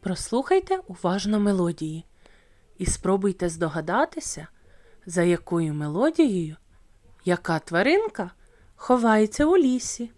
Прослухайте уважно мелодії і спробуйте здогадатися, за якою мелодією яка тваринка ховається у лісі.